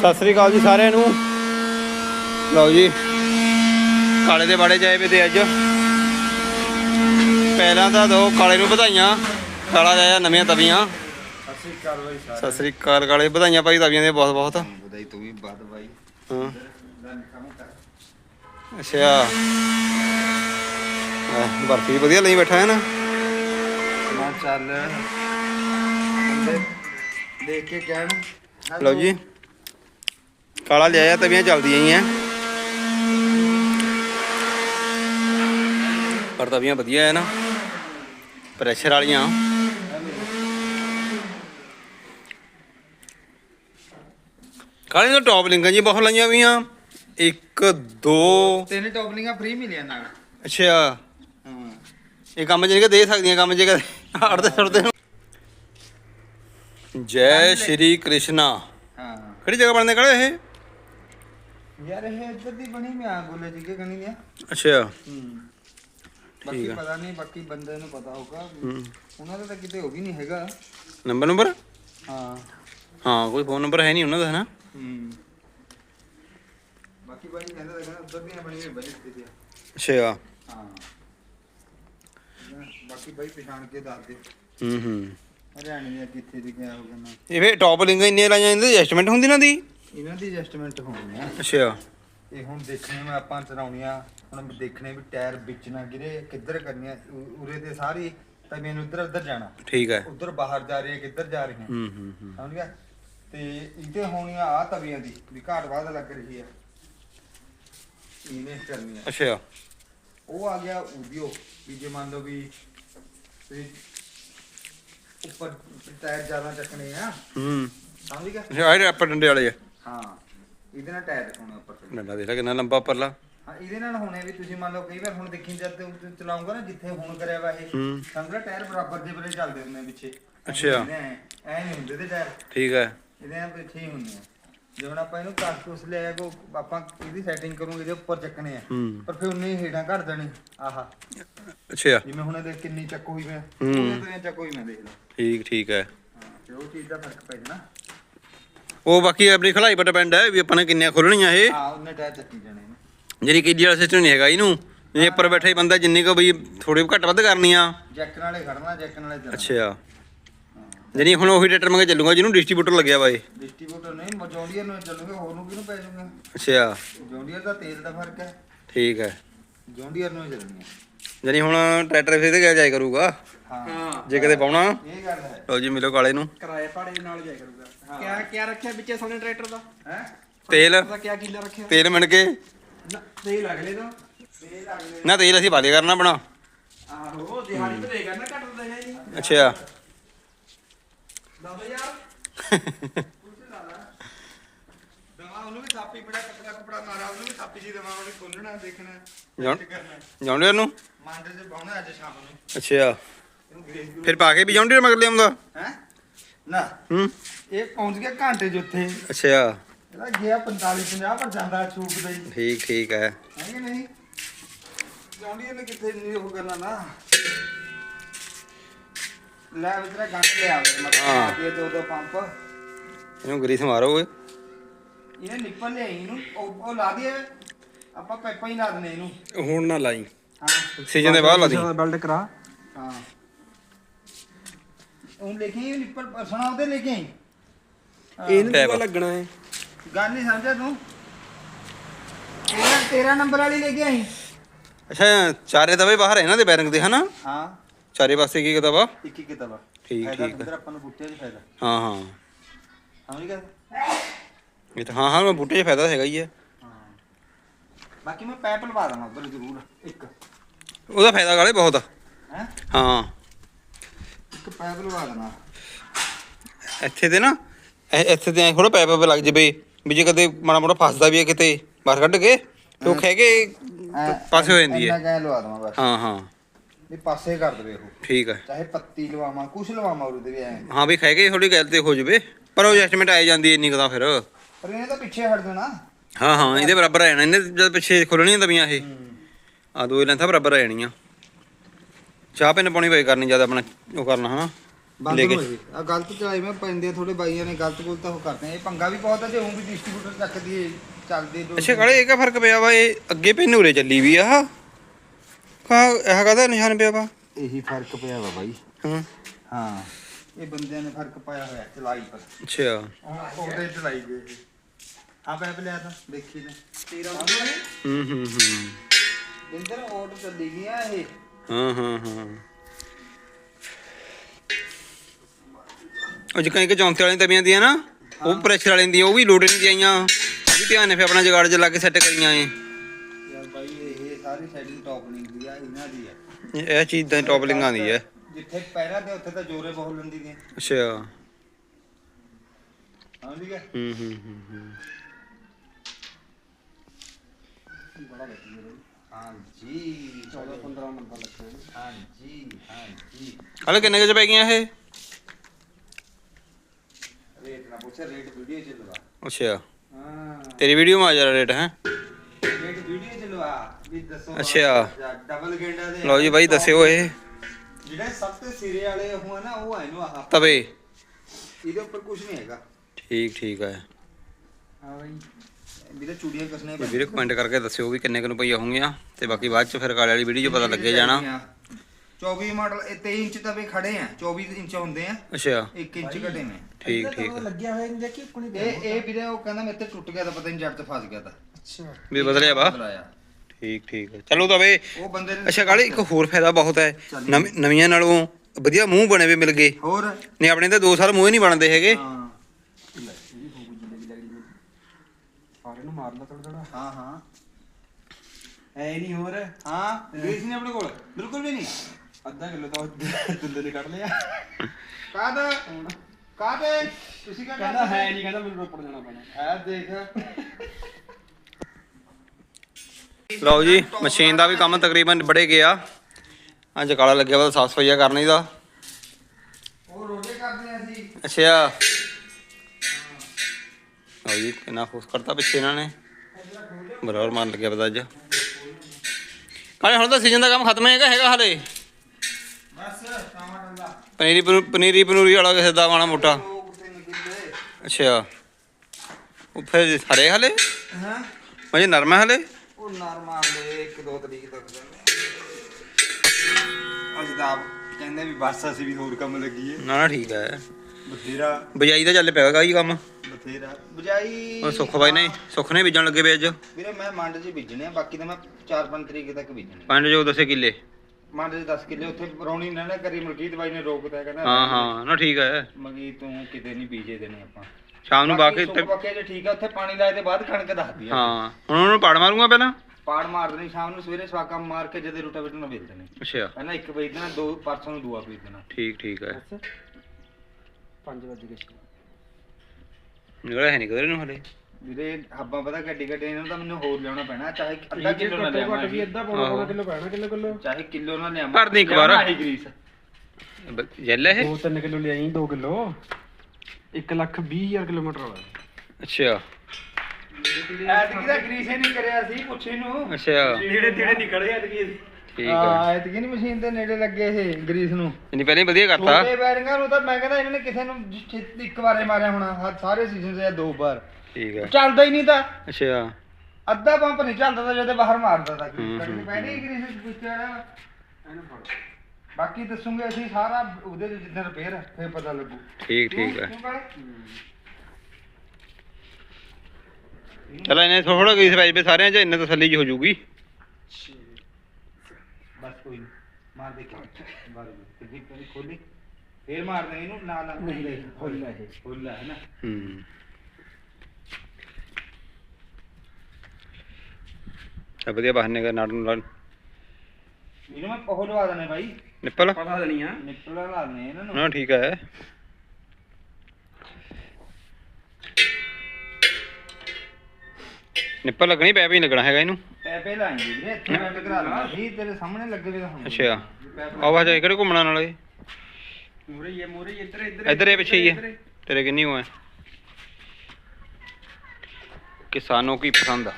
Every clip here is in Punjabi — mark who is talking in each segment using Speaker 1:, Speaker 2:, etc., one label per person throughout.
Speaker 1: ਸਤਿ ਸ੍ਰੀ ਅਕਾਲ ਜੀ ਸਾਰਿਆਂ ਨੂੰ। ਲਓ ਜੀ ਕਾਲੇ ਦੇ ਬਾੜੇ ਜਾਏ ਵੇ ਤੇ ਅੱਜ। ਪਹਿਲਾਂ ਤਾਂ ਦੋ ਕਾਲੇ ਨੂੰ ਵਧਾਈਆਂ ਕਾਲਾ ਜਾਇਆ ਨਵੀਆਂ ਤਵੀਆਂ। ਸਤਿ ਸ੍ਰੀ ਅਕਾਲ ਕਾਲੇ ਵਧਾਈਆਂ ਭਾਈ ਤਵੀਆਂ ਦੇ ਬਹੁਤ ਬਹੁਤ।
Speaker 2: ਤੂੰ ਵੀ ਬਾਈ।
Speaker 1: ਹਾਂ। ਅੱਛਾ। ਬਰਫੀ ਵਧੀਆ ਲਈ ਬੈਠਾ ਹੈ ਨਾ।
Speaker 2: ਨਾ ਚੱਲ। ਦੇਖ ਕੇ ਕਹਿਣ।
Speaker 1: ਲਓ ਜੀ। ਕਾਲਾ ਲਿਆਇਆ ਤਵੀਆਂ ਚੱਲਦੀਆਂ ਹੀ ਆ ਪਰ ਤਵੀਆਂ ਵਧੀਆ ਹੈ ਨਾ। ਪ੍ਰੈਸ਼ਰ ਵਾਲੀਆਂ। ਕਾਲੇ ਨੂੰ ਟੌਪ ਲਿੰਕਾਂ ਜੀ ਬਹੁਤ ਲਾਈਆਂ ਵੀਆਂ ਇੱਕ ਦੋ।
Speaker 2: ਤਿੰਨ ਟੋਪਲਿੰਗਾਂ ਫ੍ਰੀ ਮਿਲੀਆਂ ਨਾਲ।
Speaker 1: ਅੱਛਾ।
Speaker 2: ਹਾਂ।
Speaker 1: ਇਹ ਕੰਮ ਜਿਹੜੇ ਦੇ ਸਕਦੀਆਂ ਕੰਮ ਜੇ ਅੜਦੇ ਛੜਦੇ ਜੈ ਸ਼੍ਰੀ ਕ੍ਰਿਸ਼ਨਾ।
Speaker 2: ਹਾਂ।
Speaker 1: ਕਿਹੜੀ ਜਗ੍ਹਾ ਬਣਦੇ ਕਾਲੇ ਇਹ?
Speaker 2: ਯਾਰ ਇਹ ਇੱਧਰ ਦੀ ਬਣੀ ਮੈਂ ਬੋਲੇ ਜੀ ਕਿ ਕਣੀ ਦੀਆਂ।
Speaker 1: ਅੱਛਾ।
Speaker 2: ਹੂੰ। ਬਾਕੀ। ਪਤਾ ਨਹੀਂ ਬਾਕੀ ਬੰਦੇ ਨੂੰ ਪਤਾ ਹੋਊਗਾ। ਉਹਨਾਂ ਦਾ ਤਾਂ ਕਿਤੇ ਹੋ ਵੀ ਨਹੀਂ ਹੈਗਾ।
Speaker 1: Number number?
Speaker 2: ਹਾਂ।
Speaker 1: ਹਾਂ ਕੋਈ ਫੋਨ ਨੰਬਰ ਹੈ ਨਹੀਂ ਉਹਨਾਂ ਦਾ ਹੈ ਨਾ
Speaker 2: ਹੂੰ। ਬਾਕੀ ਬਾਈ ਕਹਿੰਦਾ ਤਾਂ ਕਹਿੰਦਾ ਉੱਧਰ ਦੀਆਂ ਬਣੀਆਂ ਬੜੀ ਸਥਿਤੀ ਆ
Speaker 1: ਅੱਛਾ।
Speaker 2: ਹਾਂ। ਬਾਕੀ ਬਾਈ ਪਛਾਣ ਕੇ ਦੱਸ ਦੇ।
Speaker 1: ਹੂੰ ਹੂੰ।
Speaker 2: ਹਰਿਆਣੇ ਦੇ ਕਿੱਥੇ ਦੀ ਗਿਆ ਹੋਗਾ ਨਾ
Speaker 1: ਇਹ ਫੇ ਟੌਪ ਲਿੰਕ ਇੰਨੇ ਲਾਈਆਂ ਇਹਦੇ ਐਡਜਸਟਮੈਂਟ ਹੁੰਦੀ ਨਾ ਦੀ?
Speaker 2: ਇਹਨਾਂ ਦੀ ਐਡਜਸਟਮੈਂਟ ਹੋਣੀ ਆ।
Speaker 1: ਅੱਛਾ।
Speaker 2: ਇਹ ਹੁਣ ਦੇਖਣੇ ਮੈਂ ਆਪਾਂ ਚਲਾਉਣੀਆਂ ਹੁਣ ਦੇਖਣੇ ਵੀ ਟਾਇਰ ਵਿੱਚ ਨਾ ਗਿਰੇ ਕਿੱਧਰ ਕਰਨੀਆਂ ਉ- ਉਰੇ ਤੇ ਸਾਰੀ ਤਾਂ ਮੈਨੂੰ ਉੱਧਰ ਉੱਧਰ ਜਾਣਾ।
Speaker 1: ਠੀਕ ਹੈ
Speaker 2: ਉੱਧਰ ਬਾਹਰ ਜਾ ਰਹੀ ਹੈ ਕਿੱਧਰ ਜਾ ਰਹੀਆਂ
Speaker 1: ਹੂੰ ਹੂੰ ਹੂੰ।
Speaker 2: ਸਮਝ ਗਿਆ? ਤੇ ਇਹਦੇ ਹੋਣੀਆਂ ਆ ਤਵੀਆਂ ਦੀ ਵੀ ਘਾਟ ਬਾਦ ਲੱਗ ਰਹੀ ਆ। ਇਹਨੇ ਕਰਨੀ ਆ।
Speaker 1: ਅੱਛਾ।
Speaker 2: ਉਹ ਆ ਗਿਆ ਉਦਿਓ ਵੀ ਜੇ ਮੰਨ ਲਓ ਵੀ ਵੀ ਉੱਪਰ ਟਾਇਰ ਜ਼ਿਆਦਾ ਚੱਕਣੇ ਆ।
Speaker 1: ਹੂੰ।
Speaker 2: ਸਮਝ ਗਿਆ?
Speaker 1: ਅੱਛਾ ਆਹ ਆਪਾਂ ਡੰਡੇ ਵਾਲੇ ਆ।
Speaker 2: ਹਾਂ ਇਹਦੇ ਨਾਲ ਟਾਇਰ ਰੱਖਣੇ ਉੱਪਰ ਤੇ।
Speaker 1: ਡੰਡਾ ਦੇਖ ਲੈ ਕਿੰਨਾ ਲੰਬਾ ਪਰਲਾ।
Speaker 2: ਹਾਂ ਇਹਦੇ ਨਾਲ ਹੋਣੇ ਵੀ ਤੁਸੀਂ ਮੰਨ ਲਓ ਕਈ ਵਾਰ ਹੁਣ ਦੇਖੀ ਜਦ ਤੇ ਚਲਾਉਂਗਾ ਨਾ ਜਿੱਥੇ ਹੁਣ ਕਰਿਆ ਵਾ ਇਹ
Speaker 1: ਹੂੰ।
Speaker 2: ਸੰਗਲਾ ਟਾਇਰ ਬਰਾਬਰ ਦੇ ਬਰੇ ਚੱਲਦੇ ਹੁੰਦੇ ਆ ਪਿੱਛੇ।
Speaker 1: ਅੱਛਾ।
Speaker 2: ਐ ਨਹੀਂ ਹੁੰਦੇ ਤੇ ਟਾਇਰ
Speaker 1: ਠੀਕ ਹੈ।
Speaker 2: ਇਹਦੇ ਨਾਲ ਪਿੱਛੇ ਹੀ ਹੁੰਦੇ ਆ। ਜੇ ਹੁਣ ਆਪਾਂ ਇਹਨੂੰ ਕੱਸ ਕੁਸ ਲਿਆ ਕੋ ਆਪਾਂ ਇਹਦੀ ਸੈਟਿੰਗ ਕਰੂਗੇ ਇਹਦੇ ਉੱਪਰ ਚੱਕਣੇ ਆ।
Speaker 1: ਹੂੰ।
Speaker 2: ਪਰ ਫਿਰ ਉਨੇ ਹੀ ਹੇਠਾਂ ਘੜ ਦੇਣੇ ਆਹਾ।
Speaker 1: ਅੱਛਾ।
Speaker 2: ਜਿਵੇਂ ਹੁਣ ਇਹਦੇ ਕਿੰਨੀ ਚੱਕ ਹੋਈ ਮੈਂ।
Speaker 1: ਹੂੰ।
Speaker 2: ਉਹਨੇ ਤੋਂ ਚੱਕ ਹੋਈ ਮੈਂ ਦੇਖ ਲਓ
Speaker 1: ਠੀਕ ਠੀਕ ਹੈ।
Speaker 2: ਹਾਂ ਤੇ ਉਹ ਚੀਜ਼ ਦਾ ਫ਼ਰਕ ਪੈ ਜਾਣਾ।
Speaker 1: ਉਹ ਬਾਕੀ ਆਪਣੀ ਖਲਾਈ ਪਰ ਡਿਪੈਂਡ ਹੈ ਵੀ ਆਪਾਂ ਨੇ ਕਿੰਨੀਆਂ ਖੋਲਣੀਆਂ ਇਹ।
Speaker 2: ਹਾਂ ਉਹਨੇ ਟਾਇਰ ਚੱਕੀ ਜਾਣੇ ਨੇ।
Speaker 1: ਜਿਹੜੀ ਕੀਡੀ ਵਾਲਾ ਸਿਸਟਮ ਨਹੀਂ ਹੈਗਾ ਇਹਨੂੰ। ਜੇ ਉੱਪਰ ਬੈਠਾ ਹੀ ਬੰਦਾ ਜਿੰਨੀ ਕੁ ਬਈ ਥੋੜੀ ਘੱਟ ਵੱਧ ਕਰਨੀ ਆ।
Speaker 2: ਜੈਕ ਨਾਲੇ ਖੜਨਾ ਜੈਕ ਨਾਲੇ ਚੱਲਣਾ।
Speaker 1: ਅੱਛਾ। ਜਾਨੀ ਹੁਣ ਉਹੀ ਡਾਟਰ ਮੰਗੇ ਚੱਲੂਗਾ ਜਿਹਨੂੰ ਡਿਸਟ੍ਰੀਬਿਊਟਰ ਲੱਗਿਆ ਵਾ ਇਹ।
Speaker 2: ਡਿਸਟ੍ਰੀਬਿਊਟਰ ਨਹੀਂ ਮਜੌਂਡੀਅਰ ਨੂੰ ਚੱਲੂਗੇ ਹੋਰ ਨੂੰ ਕਿਹਨੂੰ ਪੈ ਜਾਊਗਾ?
Speaker 1: ਅੱਛਾ।
Speaker 2: ਜੌਂਡੀਅਰ ਦਾ ਤੇਲ ਦਾ ਫ਼ਰਕ ਹੈ।
Speaker 1: ਠੀਕ ਹੈ।
Speaker 2: ਜੌਂਡੀਅਰ ਨੂੰ ਹੀ ਚੱਲਣੀ ਹੈ
Speaker 1: ਜਾਨੀ ਹੁਣ ਟਰੈਕਟਰ ਫਿਰ ਤੇ ਗਿਆ ਜਾਇਆ ਕਰੂਗਾ।
Speaker 3: ਹਾਂ।
Speaker 1: ਜੇ ਕਿਤੇ ਪਾਉਣਾ।
Speaker 2: ਇਹ ਗੱਲ ਹੈ।
Speaker 1: ਲਓ ਜੀ ਮਿਲੋ ਕਾਲੇ ਨੂੰ।
Speaker 3: ਕਿਰਾਏ ਭਾੜੇ ਨਾਲ ਜਾਇਆ ਕਰੂਗਾ। ਕਿਆ ਕਿਆ ਰੱਖਿਆ ਵਿੱਚੇ ਸੋਨੇ ਟਰੈਕਟਰ ਦਾ?
Speaker 2: ਹੈ?
Speaker 1: ਤੇਲ।
Speaker 3: ਉਹਦਾ ਕਿਆ ਕਿੱਲਾ ਰੱਖਿਆ?
Speaker 1: ਤੇਲ ਮਿਣ ਕੇ।
Speaker 3: ਨਾ ਤੇਲ ਅਗਲੇ ਦਾ।
Speaker 2: ਤੇਲ ਅਗਲੇ
Speaker 1: ਨਾ ਤੇਲ ਅਸੀਂ ਬਾਲੇ ਕਰਨਾ ਬਣਾ
Speaker 3: ਆਹੋ ਦਿਹਾੜੀ ਤੇ ਦੇਗਾ ਨਾ ਘੱਟ ਦੇਣਾ ਜੀ
Speaker 1: ਅੱਛਾ।
Speaker 3: 10000 ਦਵਾ ਉਹਨੂੰ ਵੀ ਥਾਪੀ ਬੜਾ ਕੱਪੜਾ ਕੱਪੜਾ ਮਾਰਾ ਉਹਨੂੰ ਵੀ ਥਾਪੀ ਜੀ ਦਵਾ ਉਹਨੇ ਖੋਲਣਾ ਦੇਖਣਾ
Speaker 2: test ਕਰਨਾ।
Speaker 1: ਜੌਂਡੀਅਰ ਨੂੰ
Speaker 2: ਮੰਡੇ ਚ ਪਾਉਣਾ ਅੱਜ ਸ਼ਾਮ ਨੂੰ।
Speaker 1: ਅੱਛਾ।
Speaker 2: ਇਹਨੂੰ ਗ੍ਰੇਸ
Speaker 1: ਫਿਰ ਪਾ ਕੇ ਵੀ ਮਗਰ ਲਿਆਉਂਦਾ
Speaker 2: ਹੈ? ਨਾ।
Speaker 1: ਹੂੰ।
Speaker 2: ਇਹ ਪਹੁੰਚ ਗਿਆ ਘੰਟੇ ਉੱਥੇ
Speaker 1: ਅੱਛਾ।
Speaker 2: ਇਹਦਾ ਗਿਆ 45 50 ਪਰ ਜਾਂਦਾ ਛੂਕ ਦਾ
Speaker 1: ਠੀਕ ਠੀਕ ਹੈ।
Speaker 2: ਹੈ ਕਿ ਨਹੀਂ? ਜੌਂਡੀਅਰ ਨੇ ਕਿੱਥੇ ਨਹੀਂ ਉਹ ਕਰਨਾ ਨਾ। ਲੈ ਵਿਚਾਰਾ ਗੰਨ ਲਿਆ ਵੇ ਮਤਲਬ
Speaker 1: ਹਾਂ।
Speaker 2: ਆ ਕੇ ਦੋ ਦੋ ਪੰਪ।
Speaker 1: ਇਹਨੂੰ ਗਰੀਸ ਮਾਰੋ ਓਏ।
Speaker 2: ਇਹਨੇ ਨਿੱਪਲ ਲਿਆਈ ਇਹਨੂੰ। ਉਹ ਉਹ ਲਾ ਦਈਏ। ਆਪਾਂ ਪੈਪਾਂ ਹੀ ਲਾ ਦਨੇ ਇਹਨੂੰ।
Speaker 1: ਹੁਣ ਨਾ ਲਾਈ।
Speaker 2: ਹਾਂ।
Speaker 1: ਸੀਜ਼ਨ ਦੇ ਬਾਅਦ ਲਾ ਦੀ।
Speaker 3: ਬੈਲਟ ਕਰਾ।
Speaker 2: ਹਾਂ। ਉਹ ਲੈ ਕੇ ਆਈ ਨਿੱਪਲ ਸੁਣਾ ਉਹਦੇ ਲੈ ਕੇ ਆਈ
Speaker 3: ਇਹਨੂੰ
Speaker 1: ਪੈਪ।
Speaker 3: ਦੂਆ ਲੱਗਣਾ ਹੈ?
Speaker 2: ਗੱਲ ਨਹੀਂ ਸਮਝਿਆ ਤੂੰ? ਤੇਰਾ ਤੇਰਾ ਨੰਬਰ ਵਾਲੀ ਲੈ ਕੇ ਆਈ।
Speaker 1: ਅੱਛਾ ਚਾਰੇ ਦਵੇ ਬਾਹਰ ਇਹਨਾਂ ਦੇ ਬੈਰਿੰਗ ਦੇ ਹਨਾ?
Speaker 2: ਹਾਂ।
Speaker 1: ਚਾਰੇ ਪਾਸੇ ਕੀ ਕਿਤਾਬ ਆ
Speaker 2: ਇੱਕ ਹੀ ਕਿਤਾਬ
Speaker 1: ਠੀਕ,
Speaker 2: ਫਾਇਦਾ
Speaker 1: ਠੀਕ। ਆ।
Speaker 2: ਕਿੱਧਰ ਆਪਾਂ ਨੂੰ ਬੁੱਟੇ 'ਚ ਫਾਇਦਾ?
Speaker 1: ਹਾਂ ਹਾਂ।
Speaker 2: ਸਮਝ ਗਿਆ?
Speaker 1: ਇਹ ਤਾਂ ਹਾਂ ਹਾਂ ਮੈਂ ਬੂਟੇ 'ਚ ਫਾਇਦਾ ਹੈਗਾ ਹੀ ਹੈ
Speaker 2: ਹਾਂ। ਬਾਕੀ ਮੈਂ ਪੈਪ ਲਵਾ ਦਣਾ ਉਧਰ ਜ਼ਰੂਰ ਇੱਕ।
Speaker 1: ਉਹਦਾ ਫਾਇਦਾ ਗਾਲੇ ਬਹੁਤ ਆ।
Speaker 2: ਹੈ?
Speaker 1: ਹਾਂ।
Speaker 2: ਇੱਕ ਪੈਪ ਲਵਾ ਦਣਾ
Speaker 1: ਇੱਥੇ ਤੇ ਨਾ ਇਹ- ਇੱਥੇ ਤੇ ਥੋੜਾ ਪੈਪ ਪੇ ਲੱਗ ਜਵੇ ਵੀ ਜੇ ਕਦੇ ਮਾੜਾ ਮੋੜਾ ਫਸਦਾ ਵੀ ਹੈ ਕਿਤੇ ਬਾਹਰ ਕੱਢ ਕੇ ਤੇ ਉਹ ਖਹਿ ਕੇ ਪਾਸੇ ਹੋ ਜਾਂਦੀ
Speaker 2: ਇੰਨਾ
Speaker 1: ਹੈ
Speaker 2: ਕਹਿ ਲਵਾ ਦਵਾਂ ਬਸ।
Speaker 1: ਹਾਂ ਹਾਂ।
Speaker 2: ਵੀ ਪਾਸੇ ਕਰ ਦੇਵੇ ਉਹ।
Speaker 1: ਠੀਕ ਹੈ
Speaker 2: ਚਾਹੇ ਪੱਤੀ ਲਵਾਵਾਂ ਕੁਛ ਲਵਾਵਾਂ ਉਹਦੇ ਵੀ ਐ।
Speaker 1: ਹਾਂ ਵੀ ਖਹਿ ਕੇ ਥੋੜੀ ਗੱਲ ਤੇ ਹੋ ਜਵੇ ਪਰ ਉਹ ਐਡਜਸਟਮੈਂਟ ਆਈ ਜਾਂਦੀ ਇੰਨੀ ਕੁ ਤਾਂ ਫਿਰ।
Speaker 2: ਪਰ ਇਹਨੇ ਤਾਂ ਪਿੱਛੇ ਹਟ ਜਾਣਾ।
Speaker 1: ਹਾਂ ਹਾਂ ਇਹਦੇ ਬਰਾਬਰ ਆ ਜਾਣਾ ਇਹਨੇ ਜਦ ਪਿੱਛੇ ਖੁੱਲਣੀਆਂ ਤਵੀਆਂ ਇਹ। ਆ ਦੋ ਲੈਂਥਾਂ ਬਰਾਬਰ ਆ ਜਾਣੀਆਂ। ਚਾਹ ਪੈਨ ਪਾਉਣੀ ਪਏ ਕਰਨੀ ਜ਼ਿਆਦਾ ਆਪਣਾ ਉਹ ਕਰਨਾ ਹਨਾ?
Speaker 2: ਬੰਦ
Speaker 1: ਕੇ
Speaker 2: ਹੋਏ ਆ ਗਲਤ ਚਲਾਈ ਮੈਂ ਪੈਂਦੇ ਥੋੜੇ ਬਾਈਆਂ ਨੇ ਗਲਤ ਗੁਲਤ ਉਹ ਕਰਦੇ ਆ ਇਹ ਪੰਗਾ ਵੀ ਬਹੁਤ ਹੈ ਤੇ ਉਹ ਵੀ ਡਿਸਟ੍ਰੀਬਿਊਟਰ ਚੱਕਦੀ ਹੈ ਚੱਲਦੇ ਜੋ
Speaker 1: ਅੱਛਾ ਕਾਲੇ ਇਹ ਕਾ ਫ਼ਰਕ ਪਿਆ ਵਾ ਇਹ ਅੱਗੇ ਪੈਨੂਰੇ ਚੱਲੀ ਵੀ ਆ ਕਾ ਇਹ ਕਾਹਦਾ ਨਿਸ਼ਾਨ ਪਿਆ ਵਾ?
Speaker 2: ਇਹੀ ਫ਼ਰਕ ਪਿਆ ਵਾ ਬਾਈ।
Speaker 1: ਹਾਂ।
Speaker 2: ਹਾਂ ਇਹ ਬੰਦਿਆਂ ਨੇ ਫ਼ਰਕ ਪਾਇਆ ਹੋਇਆ ਚਲਾਈ ਪਰ।
Speaker 1: ਅੱਛਾ।
Speaker 2: ਉਹਦੇ ਚਲਾਈ ਗਏ। ਹਾਂ ਪੈਪ ਲਿਆ ਤਾਂ ਦੇਖੀ ਨੇ ਤੇਰਾ
Speaker 1: ਹੂੰ ਹੂੰ ਹੂੰ।
Speaker 2: ਬਿੰਦਰ ਆਰਡਰ ਚੱਲੀ ਗਿਆ ਇਹ।
Speaker 1: ਹਾਂ ਹਾਂ ਹਾਂ। ਉਹ ਜਿਕਾਂ ਇੱਕ ਚੌਂਤੇ ਵਾਲੀਆਂ ਤਵੀਆਂ ਦੀਆਂ ਨਾ ਉਹ ਪ੍ਰੈਸ਼ਰ ਵਾਲੀਆਂ ਦੀਆਂ ਉਹ ਵੀ ਲੋਡ ਨਹੀਂ ਦੀਆਂ ਉਹ ਵੀ ਧਿਆਨ ਨੇ ਫਿਰ ਆਪਣਾ ਜਗਾੜ ਚ ਲਾ ਕੇ ਸੈੱਟ ਕਰੀਆਂ ਏ
Speaker 2: ਯਾਰ ਬਾਈ ਇਹ ਸਾਰੀ ਸੈਟਿੰਗ ਟੌਪ ਲਿੰਕ ਦੀ ਆ ਇਹਨਾਂ ਦੀ ਆ
Speaker 1: ਇਹ ਇਹ ਚੀਜ਼ ਤਾਂ ਟੌਪਲਿੰਗਾਂ ਦੀ ਹੈ
Speaker 2: ਜਿੱਥੇ ਪੈਰਾਂ ਤੇ ਉੱਥੇ ਤਾਂ ਜੋਰੇ ਬਹੁਤ ਲੰਦੀ ਦੀਆਂ
Speaker 1: ਅੱਛਾ
Speaker 2: ਹਾਂ ਠੀਕ ਹੈ
Speaker 1: ਹੂੰ ਹੂੰ ਹੂੰ ਹੂੰ
Speaker 2: ਹਾਂ ਜੀ 14 15 ਨੰਬਰ ਲੱਗੇ ਹਾਂ ਜੀ ਹਾਂ ਜੀ
Speaker 1: ਕੱਲ ਕਿੰਨੇ ਕੁ ਚ ਪੈ ਗਈਆਂ ਇਹ ਅੱਛਾ
Speaker 2: ਹਾਂ।
Speaker 1: ਤੇਰੀ ਵੀਡੀਓ ਮਾ ਜਰਾ ਰੇਟ ਹੈ?
Speaker 2: ਰੇਟ ਵੀਡੀਓ ਚ ਲਵਾ ਵੀ ਦੱਸੋ
Speaker 1: ਅੱਛਾ।
Speaker 2: ਡਬਲ ਗੇਂਡਾ ਦੇ
Speaker 1: ਲਓ ਜੀ ਬਾਈ ਦੱਸਿਓ ਇਹ।
Speaker 2: ਜਿਹੜੇ ਸਭ ਤੋਂ ਸਿਰੇ ਵਾਲੇ ਉਹ ਆ ਨਾ ਉਹ ਨੂੰ ਆਹ।
Speaker 1: ਤਵੇ।
Speaker 2: ਇਹਦੇ ਉੱਪਰ ਕੁਝ ਨਹੀਂ ਹੈਗਾ।
Speaker 1: ਠੀਕ ਠੀਕ ਹੈ
Speaker 2: ਹਾਂ ਬਾਈ। ਵੀਰੇ ਚੂੜੀਆਂ ਕਸਨੇ
Speaker 1: ਵੀਰੇ ਕਮੈਂਟ ਕਰਕੇ ਦੱਸਿਓ ਵੀ ਕਿੰਨੇ ਕੁ ਨੂੰ ਪਈਆਂ ਹੋਣਗੀਆਂ। ਤੇ ਬਾਕੀ ਬਾਅਦ ਚ ਫਿਰ ਕਾਲੇ ਵਾਲੀ ਵੀਡੀਓ 'ਚ ਪਤਾ ਲੱਗੇ ਜਾਣਾ।
Speaker 2: 24 ਮਾਡਲ ਇਹ 23 ਇੰਚ ਤਵੇ ਖੜੇ ਆ 24 ਇੰਚ ਹੁੰਦੇ ਆ।
Speaker 1: ਅੱਛਾ।
Speaker 2: 1 ਇੰਚ ਘਟੇ ਨੇ।
Speaker 1: ਠੀਕ ਠੀਕ।
Speaker 4: ਲੱਗਿਆ ਹੋਇਆ ਨਹੀਂ ਦੇਖੀ ਕੋਣੀ
Speaker 2: ਇਹ ਇਹ ਵੀਰੇ ਉਹ ਕਹਿੰਦਾ ਮੇਰੇ ਤੇ ਟੁੱਟ ਗਿਆ ਤਾਂ ਪਤਾ ਨਹੀਂ ਜੜ ਤੇ ਫਸ ਗਿਆ ਤਾਂ।
Speaker 4: ਅੱਛਾ।
Speaker 1: ਵੀ ਬਦਲਿਆ ਵਾ?
Speaker 2: ਬਦਲਾਇਆ।
Speaker 1: ਠੀਕ ਠੀਕ। ਚਲੋ ਤਵੇ
Speaker 2: ਉਹ ਬੰਦੇ ਨੇ
Speaker 1: ਅੱਛਾ ਕਾਲੇ ਇੱਕ ਹੋਰ ਫਾਇਦਾ ਬਹੁਤ ਹੈ। ਨਵ- ਨਵੀਆਂ ਨਾਲੋਂ ਵਧੀਆ ਮੂੰਹ ਬਣੇ ਵੀ ਮਿਲ ਗਏ।
Speaker 2: ਹੋਰ?
Speaker 1: ਨੇ ਆਪਣੇ ਤਾਂ 2 ਸਾਲ ਮੂੰਹ ਹੀ ਨਹੀਂ ਬਣਦੇ ਹੈਗੇ।
Speaker 2: ਹਾਂ।
Speaker 4: ਸਾਰੇ ਨੂੰ ਮਾਰ ਲਾ ਥੋੜਾ ਥੋੜਾ
Speaker 2: ਹਾਂ ਹਾਂ।
Speaker 4: ਐ ਨਹੀਂ ਹੋਰ।
Speaker 2: ਹਾਂ ਗ੍ਰੀਸ ਨੇ ਆਪਣੇ ਕੋਲ। ਬਿਲਕੁਲ ਵੀ ਨਹੀਂ।
Speaker 4: ਅੱਧਾ ਕਿਲੋ ਤਾਂ ਦੁੱਲੇ ਨੇ ਕੱਢ ਲਿਆ।
Speaker 2: ਕਾਹਦਾ? ਕਾਹਦੇ? ਤੁਸੀਂ ਕਿਆ
Speaker 4: ਕਹਿੰਦਾ ਹੈ ਨਹੀਂ ਕਹਿੰਦਾ ਮੈਨੂੰ ਰੋਪੜ ਜਾਣਾ ਪੈਣਾ।
Speaker 2: ਹੈ ਦੇਖ।
Speaker 1: ਲਓ ਜੀ ਮਸ਼ੀਨ ਦਾ ਵੀ ਕੰਮ ਤਕਰੀਬਨ ਬੜੇ ਗਿਆ। ਅੱਜ ਕਾਲਾ ਲੱਗਿਆ ਵਾ ਸਾਫ਼ ਸਫਾਈਆ ਕਰਨੀ ਦਾ।
Speaker 2: ਉਹ ਰੋਡੇ ਕਰਦੇ ਆ ਅਸੀਂ।
Speaker 1: ਅੱਛਾ। ਲਓ ਜੀ ਕਿੰਨਾ ਫੋਰਸ ਕਰਤਾ ਪਿੱਛੇ ਇਹਨਾਂ ਨੇ। ਬਰਾਬਰ ਮਾਰਨ ਲੱਗਿਆ ਪਤਾ ਅੱਜ। ਕਾਲੇ ਹੁਣ ਤਾਂ ਸੀਜ਼ਨ ਦਾ ਕੰਮ ਖਤਮ ਹੈਗਾ ਹੈਗਾ ਹਲੇ। ਪਨੀਰੀ ਪਨੂ- ਪਨੀਰੀ ਪਨੂਰੀ ਵਾਲਾ ਕਿਸੇ ਦਾ ਮਾਣਾ ਮੋਟਾ। ਅੱਛਾ। ਉਹ ਫਿਰ ਹਰੇ ਹਲੇ?
Speaker 2: ਹਾਂ?
Speaker 1: ਮਜੇ ਨਰਮ ਹਲੇ?
Speaker 2: ਉਹ ਨਰਮਾ ਦੇ 1 2 ਤਰੀਕ ਤੱਕ ਜਾਂਦੇ ਅੱਜ ਦਾ ਕਹਿੰਦੇ ਵੀ ਬਸ ਅਸੀਂ ਵੀ ਹੋਰ ਕੰਮ ਲੱਗੀਏ।
Speaker 1: ਨਾ ਨਾ ਠੀਕ ਹੈ
Speaker 2: ਬਥੇਰਾ।
Speaker 1: ਬਜਾਈ ਦਾ ਚੱਲ ਪਿਆ ਜੀ ਕੰਮ?
Speaker 2: ਬਥੇਰਾ। ਬਜਾਈ
Speaker 1: ਉਹ ਸੁੱਖ ਬਾਈ ਨੇ ਸੁੱਖ ਨੇ ਬੀਜਣ ਲੱਗੇ ਵੇ ਅੱਜ?
Speaker 2: ਵੀਰੇ ਮੈਂ ਮੰਡ 'ਚ ਬੀਜਣੇ ਆ ਬਾਕੀ ਤਾਂ ਮੈਂ 4-5 ਤਰੀਕ ਤੱਕ ਬੀਜਣੇ।
Speaker 1: ਪੰਜ ਜੋ ਦਸੇ ਕਿੱਲੇ।
Speaker 2: ਮੰਡ 'ਚ 10 ਕਿੱਲੇ ਉੱਥੇ ਰੌਣੀ ਨਾ ਨਾ ਕਰੀ ਮਲਕੀਤ ਬਾਈ ਨੇ ਰੋਕਦਾ ਕਹਿੰਦਾ
Speaker 1: ਹਾਂ ਹਾਂ ਨਾ ਠੀਕ ਹੈ।
Speaker 2: ਮਗੀ ਤੂੰ ਕਿਤੇ ਨਹੀਂ ਬੀਜੇ ਦੇਣੇ ਆਪਾਂ।
Speaker 1: ਸ਼ਾਮ ਨੂੰ ਬਾਕੀ
Speaker 2: ਸੁੱਕ ਪੱਕੇ ਜੇ ਠੀਕ ਆ ਉੱਥੇ ਪਾਣੀ ਲਾਏ ਤੇ ਬਾਅਦ ਕਣਕ ਦੱਸਦੀ ਆ।
Speaker 1: ਹਾਂ ਹੁਣ ਉਹਨੂੰ ਪਾੜ ਮਾਰੂੰਗਾ ਪਹਿਲਾਂ?
Speaker 2: ਪਾੜ ਮਾਰ ਦੇਣੀ ਸ਼ਾਮ ਨੂੰ ਸਵੇਰੇ ਸਵਾਕਾ ਮਾਰ ਕੇ ਜਦੇ ਰੋਟਾ ਨੂੰ ਵੇਚ ਦੇਣੇ।
Speaker 1: ਅੱਛਾ।
Speaker 2: ਪਹਿਲਾਂ ਇੱਕ ਵੇਚ ਦੇਣਾ ਦੋ ਪਰਸੋਂ ਨੂੰ ਦੂਆ ਵੇਚ ਦੇਣਾ।
Speaker 1: ਠੀਕ ਠੀਕ ਹੈ।
Speaker 4: 5 ਵਜੇ ਗਏ
Speaker 1: ਨਿਕਲਿਆ ਹੈ ਨਹੀਂ ਕਦਰ ਨੂੰ ਹਲੇ?
Speaker 2: ਵੀਰੇ ਹੱਬਾਂ ਪਤਾ ਗੱਡੀ ਗੱਡੀ ਇਹਨਾਂ ਤਾਂ ਮੈਨੂੰ ਹੋਰ ਲਿਆਉਣਾ ਪੈਣਾ ਚਾਹੇ ਅੱਧਾ ਕਿਲੋ ਨਾ ਲਿਆਵਾਂ
Speaker 4: ਵੀ ਅੱਧਾ ਪੌਣਾ। ਪੌਣਾ ਕਿਲੋ ਪੈਣਾ ਕਿਲੋ ਕਿਲੋ।
Speaker 2: ਚਾਹੇ ਕਿਲੋ ਨਾ ਲਿਆਵਾਂ।
Speaker 1: ਭਰ ਦੇ ਇੱਕ ਵਾਰ।
Speaker 2: ਆਹੀ ਗਰੀਸ।
Speaker 1: ਜੈਲ ਹੈ ਇਹ
Speaker 4: 2-3 ਕਿਲੋ ਲਿਆਈ 2 ਕਿਲੋ। 1 ਲੱਖ 20 ਹਜ਼ਾਰ ਕਿਲੋਮੀਟਰ ਵਾਲਾ।
Speaker 1: ਅੱਛਾ।
Speaker 2: ਐਤਕੀ ਦਾ ਗਰੀਸ ਹੀ ਨਹੀਂ ਕਰਿਆ ਸੀ ਪੁੱਛੀ ਨੂੰ।
Speaker 1: ਅੱਛਾ।
Speaker 4: ਜਿਹੜੇ ਜਿਹੜੇ ਨਿਕਲੇ ਐਤਕੀ।
Speaker 1: ਠੀਕ ਹੈ
Speaker 2: ਐਤਕੀ ਨਹੀਂ ਮਸ਼ੀਨ ਦੇ ਨੇੜੇ ਲੱਗੇ ਇਹ ਗਰੀਸ ਨੂੰ।
Speaker 1: ਇਹਨੇ ਪਹਿਲਾਂ ਹੀ ਵਧੀਆ ਕਰਤਾ।
Speaker 2: ਛੋਟੇ ਬੈਰਿੰਗਾਂ ਨੂੰ ਤਾਂ ਮੈਂ ਕਹਿੰਦਾ ਇਹਨਾਂ ਨੇ ਕਿਸੇ ਨੂੰ ਛੇ- ਇੱਕ ਵਾਰੇ ਮਾਰਿਆ ਹੋਣਾ ਹਰ ਸਾਰੇ ਸੀਜ਼ਨ 'ਚ ਜਾਂ ਦੋ ਵਾਰ।
Speaker 1: ਠੀਕ ਹੈ।
Speaker 2: ਚੱਲਦਾ ਹੀ ਨਹੀਂ ਤਾਂ।
Speaker 1: ਅੱਛਾ।
Speaker 2: ਅੱਧਾ ਪੰਪ ਨਹੀਂ ਚੱਲਦਾ ਤਾਂ ਜਦੋਂ ਬਾਹਰ ਮਾਰਦਾ ਤਾਂ
Speaker 1: ਹੂੰ,
Speaker 2: ਕੱਢਣੀ
Speaker 1: ਹੂੰ,
Speaker 2: ਪੈਣੀ ਗਰੀਸ ਵਿੱਚ ਵਾਲਾ? ਬਾਕੀ ਦੱਸੂਗੇ ਅਸੀਂ ਸਾਰਾ ਉਹਦੇ ਤੇ ਜਿੱਦਾਂ ਰਿਪੇਅਰ ਫੇਰ ਪਤਾ ਲੱਗੂ।
Speaker 1: ਠੀਕ ਠੀਕ ਹੈ? ਚਲ ਇਹਨੇ ਥੋੜਾ ਗਈ ਸਪੈਜ ਪੇ ਸਾਰਿਆਂ ਚ ਇੰਨੇ ਤਸੱਲੀ ਜੀ ਹੋ ਜੂਗੀ
Speaker 2: ਬਸ ਕੋਈ। ਮਾਰ ਦੇ ਕੇ। ਬਾਰ ਤੇ ਵੀ ਕਰੀ ਖੋਲੀ। ਫੇਰ ਮਾਰ ਦੇ ਇਹਨੂੰ ਨਾ ਨਾ ਨਹੀਂ ਖੋਲਾ ਇਹ। ਖੋਲਾ ਹੈ ਨਾ?
Speaker 1: ਹੂੰ। ਆ ਵਧੀਆ ਬਹਾਨੇ ਕਰ ਨਾੜ ਨੂੰ ਲਾ
Speaker 2: ਇਹਨੂੰ ਮੈਂ ਉਹ ਲਵਾ ਦਨੇ ਭਾਈ
Speaker 1: ਨਿੱਪਲ?
Speaker 4: ਪਤਾ ਨਹੀਂ ਆ।
Speaker 2: ਨਿਕਲ ਲਾ ਦਨੇ ਇਹਨਾਂ ਨੂੰ।
Speaker 1: ਨਾ ਠੀਕ ਹੈ ਨਿੱਪਲ ਲੱਗਣੀ ਪੈ ਵੀ ਲੱਗਣਾ ਹੈਗਾ ਇਹਨੂੰ।
Speaker 2: ਪੈਪੇ ਲਾਏਂਗੇ ਵੀਰੇ ਇੱਥੇ ਬੈਠ ਕਰਾ ਦੇਣਾ ਸੀ ਤੇਰੇ ਸਾਹਮਣੇ ਲੱਗੇ ਵੇ ਹੁਣ
Speaker 1: ਅੱਛਾ। ਆਵਾ ਜਾ ਕਿਹੜੇ ਘੁੰਮਣਾ ਨਾਲੇ
Speaker 4: ਮੂਰੇ ਹੀ ਹੈ ਮੂਰੇ ਹੀ ਇੱਧਰ ਇੱਧਰ।
Speaker 1: ਇੱਧਰ ਇਹ ਪਿੱਛੇ ਹੀ ਹੈ ਤੇਰੇ ਕਿੰਨੀ ਹੋਏ ਕਿਸਾਨੋਂ ਕੀ ਪਸੰਦ ਆ?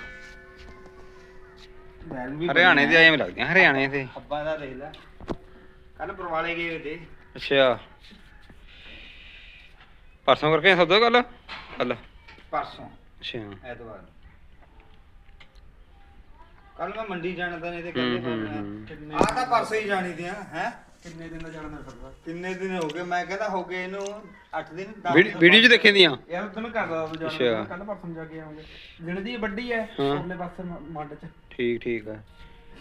Speaker 2: ਬੈਲ ਵੀ
Speaker 1: ਹਰਿਆਣੇ ਦੇ ਐਵੇਂ ਲੱਗਦੀਆਂ ਹਰਿਆਣੇ ਦੇ।
Speaker 2: ਹੱਬਾਂ ਦਾ ਦੇਖ ਲੈ। ਕੱਲ ਪਰਵਾਲੇ ਗਏ ਵੇ ਤੇ।
Speaker 1: ਅੱਛਾ। ਪਰਸੋਂ ਕਰਕੇ ਸੌਦਾ ਕੱਲ? ਕੱਲ।
Speaker 2: ਪਰਸੋਂ।
Speaker 1: ਅੱਛਾ।
Speaker 2: ਐਤਵਾਰ। ਕੱਲ ਮੈਂ ਮੰਡੀ ਜਾਣਾ ਤਾਂ ਨਹੀਂ ਤੇ ਕਹਿੰਦੇ ਆ ਤਾਂ ਪਰਸੋਂ ਹੀ ਜਾਣੀ ਦੀਆਂ ਹੈ?
Speaker 4: ਕਿੰਨੇ ਦਿਨ ਦਾ ਜਾਣਾ ਮੈਂ ਫਿਰਦਾ
Speaker 2: ਕਿੰਨੇ ਦਿਨ ਹੋ ਗਏ? ਮੈਂ ਕਹਿੰਦਾ ਹੋ ਗਏ ਇਹਨੂੰ 8 ਦਿਨ
Speaker 1: ਵੀਡੀਓ ਚ ਦੇਖੇ ਦੀਆਂ?
Speaker 4: ਯਾਰ ਮੈਂ ਕਰਦਾ ਉਹ
Speaker 1: ਅੱਛਾ।
Speaker 4: ਜਾਣਾ ਕੱਲ ਪਰਸੋਂ ਜਾ ਕੇ ਆਉਂਗੇ ਜਿਹੜੇ ਦੀ ਵੱਡੀ ਹੈ
Speaker 1: ਹਾਂ।
Speaker 4: ਉਹਲੇ ਪਾਸੇ ਮੰਡ ਚ।
Speaker 1: ਠੀਕ ਠੀਕ ਹੈ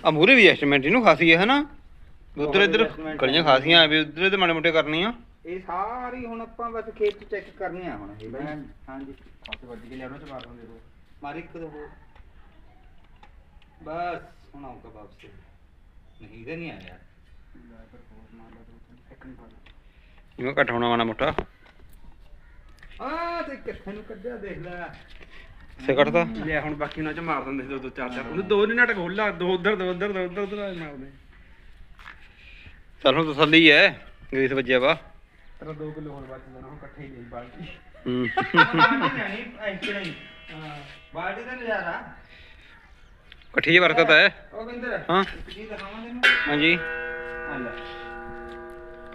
Speaker 1: ਆ ਮੂਰੇ ਵੀ ਐਸਟੀਮੇਟ ਇਹਨੂੰ ਖਾਸੀ ਹੈ ਹਨਾ? ਉਧਰ ਇੱਧਰ ਗਲੀਆਂ ਖਾਸੀਆਂ ਆ ਵੀ ਉਧਰ ਇੱਧਰ ਮਾੜੇ ਮੋਟੇ ਕਰਨੀਆਂ।
Speaker 2: ਇਹ ਸਾਰੀ ਹੁਣ ਆਪਾਂ ਬਸ ਖੇਤ ਚ ਚੈੱਕ ਕਰਨੀ ਆ ਹੁਣ ਇਹ ਮੈਂ ਹਾਂਜੀ।
Speaker 4: ਪਾਸੇ ਵੱਜ ਕੇ ਲਿਆਉਣਾ ਚ ਮਾਰ ਦਿੰਦੇ ਉਹ
Speaker 2: ਮਾਰੀ ਇੱਕ ਦੋ ਬਸ ਹੁਣ ਆਊਗਾ ਵਾਪਸ। ਨਹੀਂ ਤੇ ਨਹੀਂ ਆਇਆ।
Speaker 4: ਲੈ ਲਾ
Speaker 1: ਜਿਵੇਂ ਘੱਟ ਹੋਣਾ ਮਾੜਾ ਮੋਟਾ।
Speaker 2: ਆ ਤੇ ਕਿੱਥੇ ਨੂੰ ਕੱਢਿਆ ਦੇਖ ਲੈ।
Speaker 1: ਸੇ ਕੱਟਦਾ?
Speaker 4: ਲਿਆ ਹੁਣ ਬਾਕੀ ਉਹਨਾਂ ਚ ਮਾਰ ਦਿੰਦੇ ਦੋ ਦੋ ਚਾਰ ਚਾਰ। ਉਹਨੂੰ ਦੋ ਨਹੀਂ ਨਾਟਕ ਖੋਲਾ ਦੋ ਉਧਰ ਦੋ ਉਧਰ ਦੋ ਉਧਰ ਉਧਰ ਮਾਰਦੇ।
Speaker 1: ਚੱਲ ਹੁਣ ਤਸੱਲੀ ਹੈ ਗਰੀਸ ਵੱਜਿਆ ਵਾ।
Speaker 4: ਤੇਰਾ 2 ਕਿਲੋ ਹੋਰ ਬਚ ਜਾਣਾ ਹੁਣ ਇਕੱਠੇ ਹੀ ਲਈ ਬਾਲਟੀ।
Speaker 1: ਹੂੰ।
Speaker 2: ਨਹੀਂ ਐਸੇ ਨਹੀਂ ਬਾਲਟੀ ਦਾ ਨਜ਼ਾਰਾ।
Speaker 1: ਇਕੱਠੀ ਬਰਕਤ ਹੈ।
Speaker 2: ਉਹ ਬਿੰਦਰ
Speaker 1: ਹਾਂ।
Speaker 2: ਚੀਜ਼ ਦਿਖਾਵਾਂ ਤੈਨੂੰ?
Speaker 1: ਹਾਂਜੀ।
Speaker 2: ਲੈ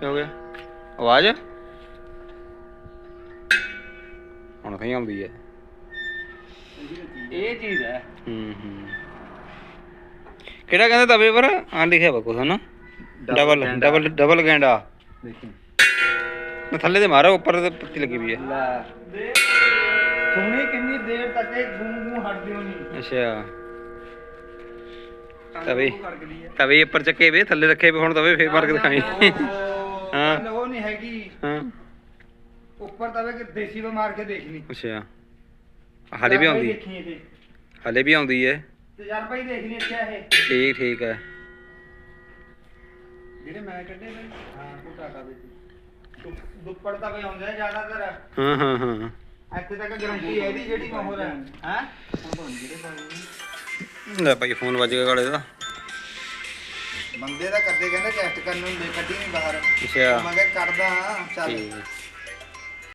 Speaker 1: ਕੀ ਹੋ ਗਿਆ? ਆਵਾਜ਼? ਹੁਣ ਕਹੀਂ ਆਉਂਦੀ ਹੈ।
Speaker 2: ਇਹ ਚੀਜ਼ ਹੈ।
Speaker 1: ਹੂੰ ਹੂੰ। ਕਿਹੜਾ ਕਹਿੰਦੇ ਤਵੇ ਪਰ ਆ ਲਿਖਿਆ ਵਾ ਕੁਛ ਡਬਲ। Double double ਗੈਂਡਾ।
Speaker 2: ਦੇਖੀ।
Speaker 1: ਮੈਂ ਥੱਲੇ ਤੇ ਮਾਰਾ ਉੱਪਰ ਤੇ ਪੱਤੀ ਲੱਗੀ ਵੀ ਹੈ।
Speaker 2: ਲੈ। ਸੁਣੀ ਕਿੰਨੀ ਦੇਰ ਤੱਕ ਇਹ ਗੂੰ ਗੂੰ ਹਟਦੀ ਨਹੀਂ
Speaker 1: ਅੱਛਾ। ਤਵੇ। ਤਵੇ ਉੱਪਰ ਚੱਕੇ ਵੇ ਥੱਲੇ ਰੱਖੇ ਵੇ ਹੁਣ ਤਵੇ ਫੇਰ ਮਾਰ ਕੇ ਦਿਖਾਈ। ਹਾਂ।
Speaker 2: ਹਾਂ। ਉਹ ਨਹੀਂ ਹੈਗੀ।
Speaker 1: ਹਾਂ।
Speaker 2: ਉੱਪਰ ਤਵੇ ਕਿ ਦੇਸੀ ਵੇ ਮਾਰ ਕੇ ਦੇਖਣੀ।
Speaker 1: ਅੱਛਾ। ਹਾਲੇ ਵੀ ਆਉਂਦੀ।
Speaker 2: ਦੇਖੀ ਇਹਦੇ।
Speaker 1: ਹਾਲੇ ਵੀ ਆਉਂਦੀ ਹੈ
Speaker 2: ਤਜਰਬਾ ਹੀ ਦੇਖਣੀ ਅੱਛਾ ਇਹ।
Speaker 1: ਠੀਕ ਠੀਕ ਹੈ
Speaker 4: ਜਿਹੜੇ ਮੈਂ ਕੱਢੇ ਨੇ। ਹਾਂ ਉਹ ਟਾਟਾ ਦੇ
Speaker 2: ਦੁੱਪੜ ਤਵੇ ਆਉਂਦੇ ਆ ਜ਼ਿਆਦਾਤਰ।
Speaker 1: ਹਾਂ ਹਾਂ ਹਾਂ।
Speaker 2: ਇੱਥੇ ਤੱਕ ਗਰੰਟੀ ਹੈ ਇਹਦੀ ਜਿਹੜੀ ਮੋਹਰ ਹੈ। ਹੈ?
Speaker 1: ਲੈ ਭਾਈ ਫੋਨ ਵੱਜ ਗਿਆ ਗਾਲੇ ਦਾ।
Speaker 2: ਬੰਦੇ ਦਾ ਕਰਦੇ ਕਹਿੰਦੇ ਟੈਸਟ ਕਰਨ ਨੂੰ ਦੇ ਕੱਢੀ ਨਹੀਂ ਬਾਹਰ।
Speaker 1: ਅੱਛਾ।
Speaker 2: ਮੈਂ ਕਿਹਾ ਕਰਦਾ ਚੱਲ।
Speaker 1: ਠੀਕ।